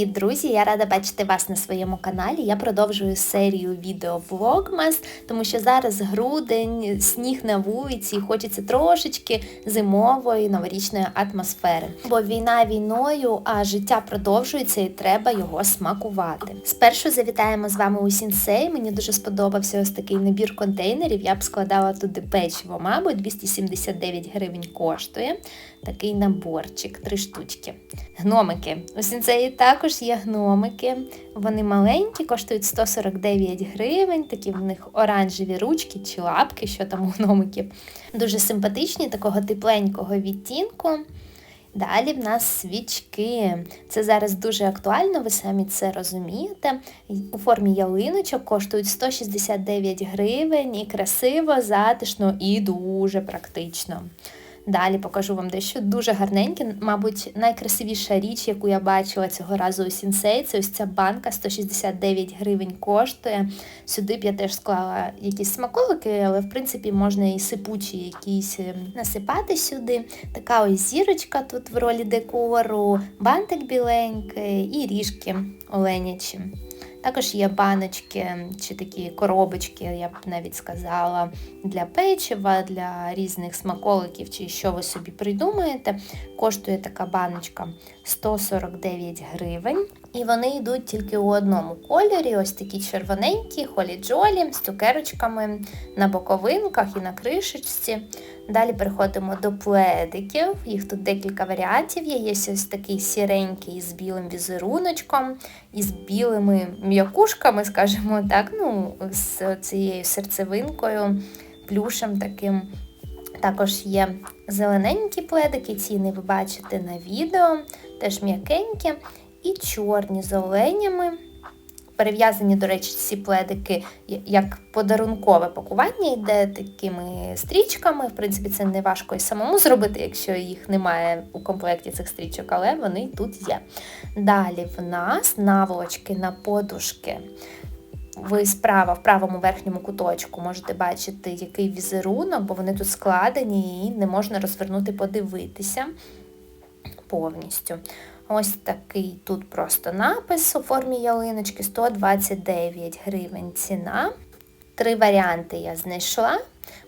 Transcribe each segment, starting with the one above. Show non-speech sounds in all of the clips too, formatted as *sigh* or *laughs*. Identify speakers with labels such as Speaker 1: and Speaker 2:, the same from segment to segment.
Speaker 1: Привіт, друзі! Я рада бачити вас на своєму каналі. Я продовжую серію відео Vlogmas, тому що зараз грудень, сніг на вулиці, і хочеться трошечки зимової новорічної атмосфери. Бо війна війною, а життя продовжується і треба його смакувати. Спершу завітаємо з вами у Сінсей. Мені дуже сподобався ось такий набір контейнерів. Я б складала туди печиво, мабуть, 279 гривень коштує. Такий наборчик, три штучки. Гномики. У Сінсеї також є гномики. Вони маленькі, коштують 149 гривень, такі в них оранжеві ручки чи лапки, що там у гномиків. Дуже симпатичні, такого тепленького відтінку. Далі в нас свічки. Це зараз дуже актуально, ви самі це розумієте. У формі ялиночок коштують 169 гривень і красиво, затишно і дуже практично. Далі покажу вам дещо дуже гарненьке. Мабуть, найкрасивіша річ, яку я бачила цього разу у Сінсей, це ось ця банка 169 гривень коштує. Сюди б я теж склала якісь смаколики, але в принципі можна і сипучі якісь ем, насипати сюди. Така ось зірочка тут в ролі декору, бантик біленький і ріжки оленячі. Також є баночки чи такі коробочки, я б навіть сказала, для печива, для різних смаколиків, чи що ви собі придумаєте. Коштує така баночка 149 гривень. І вони йдуть тільки у одному кольорі, ось такі червоненькі, холі-джолі з цукерочками на боковинках і на кришечці. Далі переходимо до пледиків. Їх тут декілька варіантів є. Є ось такий сіренький з білим візеруночком, і з білими м'якушками, скажімо так, ну, з цією серцевинкою, плюшем таким. Також є зелененькі пледики, ціни ви бачите на відео, теж м'якенькі, і чорні з оленями. Перев'язані, до речі, ці пледики як подарункове пакування йде такими стрічками. В принципі, це не важко і самому зробити, якщо їх немає у комплекті цих стрічок, але вони тут є. Далі в нас наволочки на подушки. Ви справа в правому верхньому куточку можете бачити, який візерунок, бо вони тут складені і не можна розвернути, подивитися повністю. Ось такий тут просто напис у формі ялиночки 129 гривень ціна. Три варіанти я знайшла.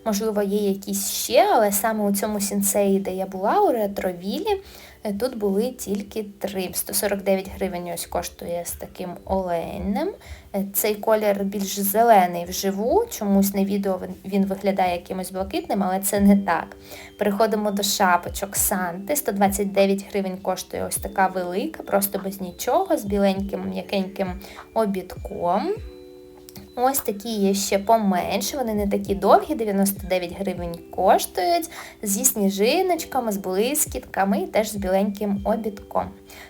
Speaker 1: Можливо, є якісь ще, але саме у цьому сінцеї, де я була, у ретровілі, е, тут були тільки три. 149 гривень ось коштує з таким оленем. Е, цей колір більш зелений вживу, чомусь на відео він виглядає якимось блакитним, але це не так. Переходимо до шапочок Санти. 129 гривень коштує ось така велика, просто без нічого, з біленьким м'якеньким обідком. Ось такі є ще поменше, вони не такі довгі, 99 гривень коштують, зі сніжиночками, з блискітками і теж з біленьким обідком.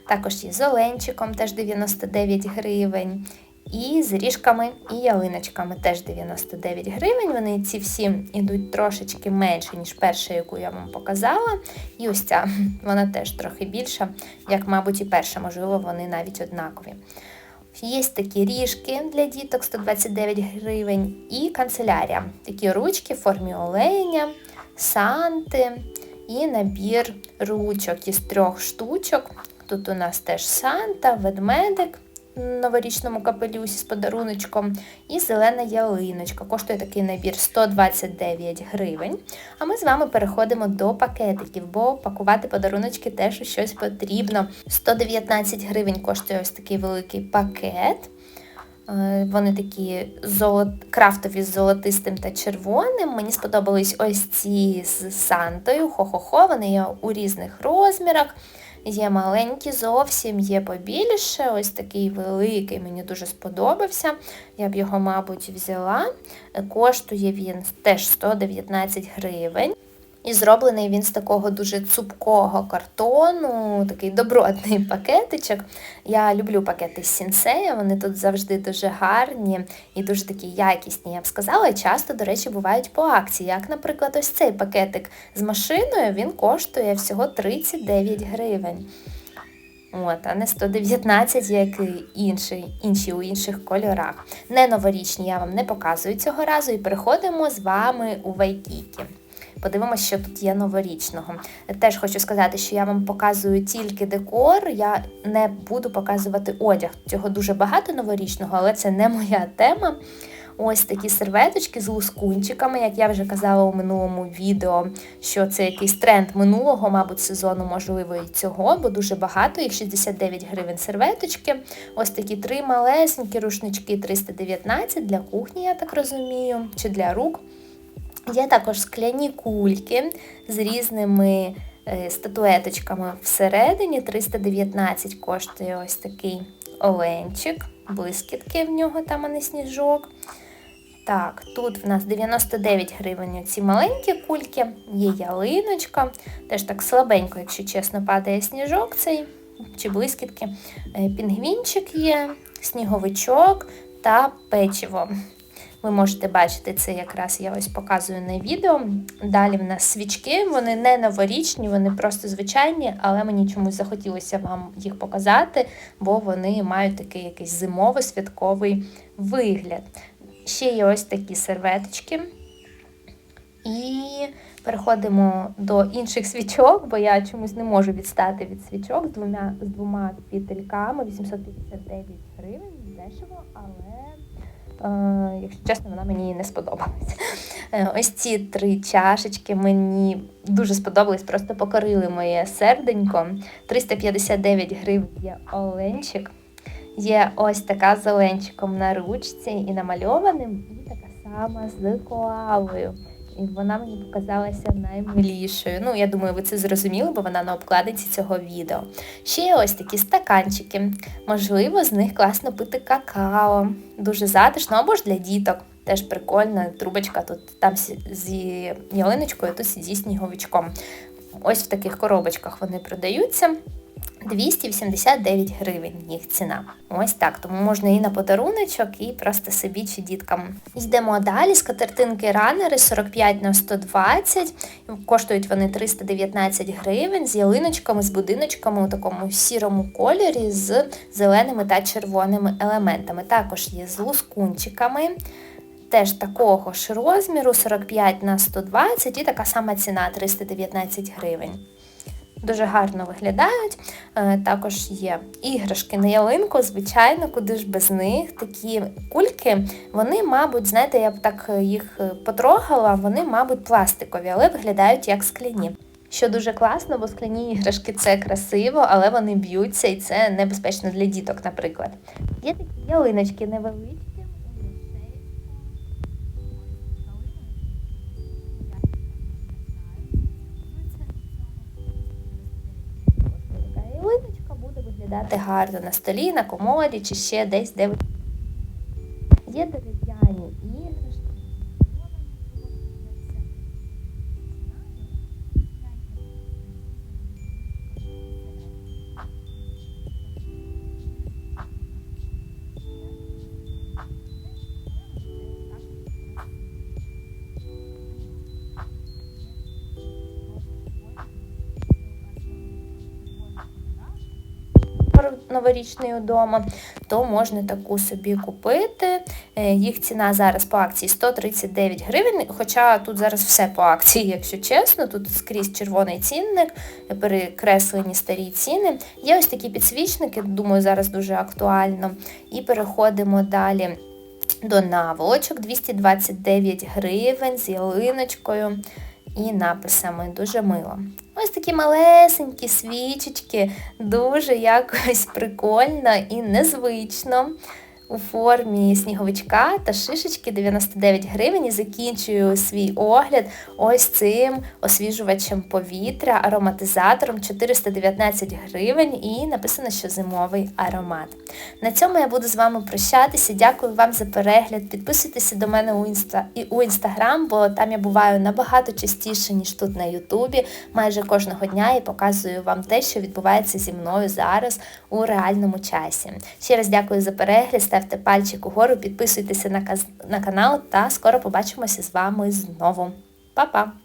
Speaker 1: Також є з оленчиком, теж 99 гривень. І з ріжками і ялиночками теж 99 гривень. Вони ці всі йдуть трошечки менше, ніж перша, яку я вам показала. І ось ця, *laughs* вона теж трохи більша, як, мабуть, і перша, можливо, вони навіть однакові. Є такі ріжки для діток 129 гривень і канцелярія. Такі ручки в формі оленя, санти і набір ручок із трьох штучок. Тут у нас теж санта, ведмедик новорічному капелюсі з подаруночком і зелена ялиночка. Коштує такий набір 129 гривень. А ми з вами переходимо до пакетиків, бо пакувати подаруночки теж щось потрібно. 119 гривень коштує ось такий великий пакет. Е, вони такі золот... крафтові з золотистим та червоним. Мені сподобались ось ці з Сантою. Хо-хо-хо, вони є у різних розмірах. Є маленькі зовсім, є побільше. Ось такий великий, мені дуже сподобався. Я б його, мабуть, взяла. Коштує він теж 119 гривень. І зроблений він з такого дуже цупкого картону, такий добротний *laughs* пакетичок. Я люблю пакети з сінсея, вони тут завжди дуже гарні і дуже такі якісні, я б сказала. І часто, до речі, бувають по акції. Як, наприклад, ось цей пакетик з машиною він коштує всього 39 гривень. От, А не 119, як і інші, інші у інших кольорах. Не новорічні я вам не показую цього разу, і переходимо з вами у Вайкікі. Подивимося, що тут є новорічного. Теж хочу сказати, що я вам показую тільки декор, я не буду показувати одяг. Цього дуже багато новорічного, але це не моя тема. Ось такі серветочки з лускунчиками, як я вже казала у минулому відео, що це якийсь тренд минулого, мабуть, сезону, можливо, і цього, бо дуже багато, їх 69 гривень серветочки. Ось такі три малесенькі рушнички 319 для кухні, я так розумію, чи для рук. Є також скляні кульки з різними е, статуеточками всередині. 319 коштує ось такий оленчик, блискітки в нього там, а не сніжок. Так, тут в нас 99 гривень ці маленькі кульки, є ялиночка, теж так слабенько, якщо чесно, падає сніжок цей чи блискітки. Е, Пінгвінчик є, сніговичок та печиво. Ви можете бачити це якраз я ось показую на відео. Далі в нас свічки, вони не новорічні, вони просто звичайні, але мені чомусь захотілося вам їх показати, бо вони мають такий якийсь зимово-святковий вигляд. Ще є ось такі серветочки. І переходимо до інших свічок, бо я чомусь не можу відстати від свічок з двома з двома пітельками 859 гривень, дешево, але, якщо чесно, вона мені не сподобалась. Е, ось ці три чашечки мені дуже сподобались, просто покорили моє серденько. 359 гривень є оленчик. Є ось така з оленчиком на ручці і намальованим, і така сама з коалою. І вона мені показалася наймилішою. Ну, я думаю, ви це зрозуміли, бо вона на обкладинці цього відео. Ще є ось такі стаканчики. Можливо, з них класно пити какао. Дуже затишно, або ж для діток. Теж прикольно, трубочка тут там зі ялиночкою, тут зі сніговичком. Ось в таких коробочках вони продаються. 289 гривень їх ціна. Ось так. Тому можна і на подаруночок, і просто собі чи діткам. Йдемо далі. Скатертинки ранери 45 на 120. Коштують вони 319 гривень з ялиночками, з будиночками у такому сірому кольорі з зеленими та червоними елементами. Також є з лускунчиками. Теж такого ж розміру 45 на 120 і така сама ціна 319 гривень. Дуже гарно виглядають. Е, також є іграшки на ялинку, звичайно, куди ж без них. Такі кульки, вони, мабуть, знаєте, я б так їх потрогала, вони, мабуть, пластикові, але виглядають як скляні. Що дуже класно, бо скляні іграшки це красиво, але вони б'ються і це небезпечно для діток, наприклад. Є такі ялиночки невеличкі. Виглядати гарно на столі, на комоді чи ще десь, де. Є дерев'яні іграшки. Новорічний вдома, то можна таку собі купити. Е, їх ціна зараз по акції 139 гривень, хоча тут зараз все по акції, якщо чесно, тут скрізь червоний цінник, перекреслені старі ціни. Є ось такі підсвічники, думаю, зараз дуже актуально. І переходимо далі. До наволочок 229 гривень з ялиночкою і написами. Дуже мило. Ось такі малесенькі свічечки, дуже якось прикольно і незвично у формі сніговичка та шишечки 99 гривень і закінчую свій огляд ось цим освіжувачем повітря, ароматизатором 419 гривень і написано, що зимовий аромат. На цьому я буду з вами прощатися. Дякую вам за перегляд. Підписуйтеся до мене у інста і у інстаграм, бо там я буваю набагато частіше, ніж тут на Ютубі, майже кожного дня і показую вам те, що відбувається зі мною зараз у реальному часі. Ще раз дякую за перегляд ставте пальчик угору, підписуйтеся на, на канал та скоро побачимося з вами знову. Па-па!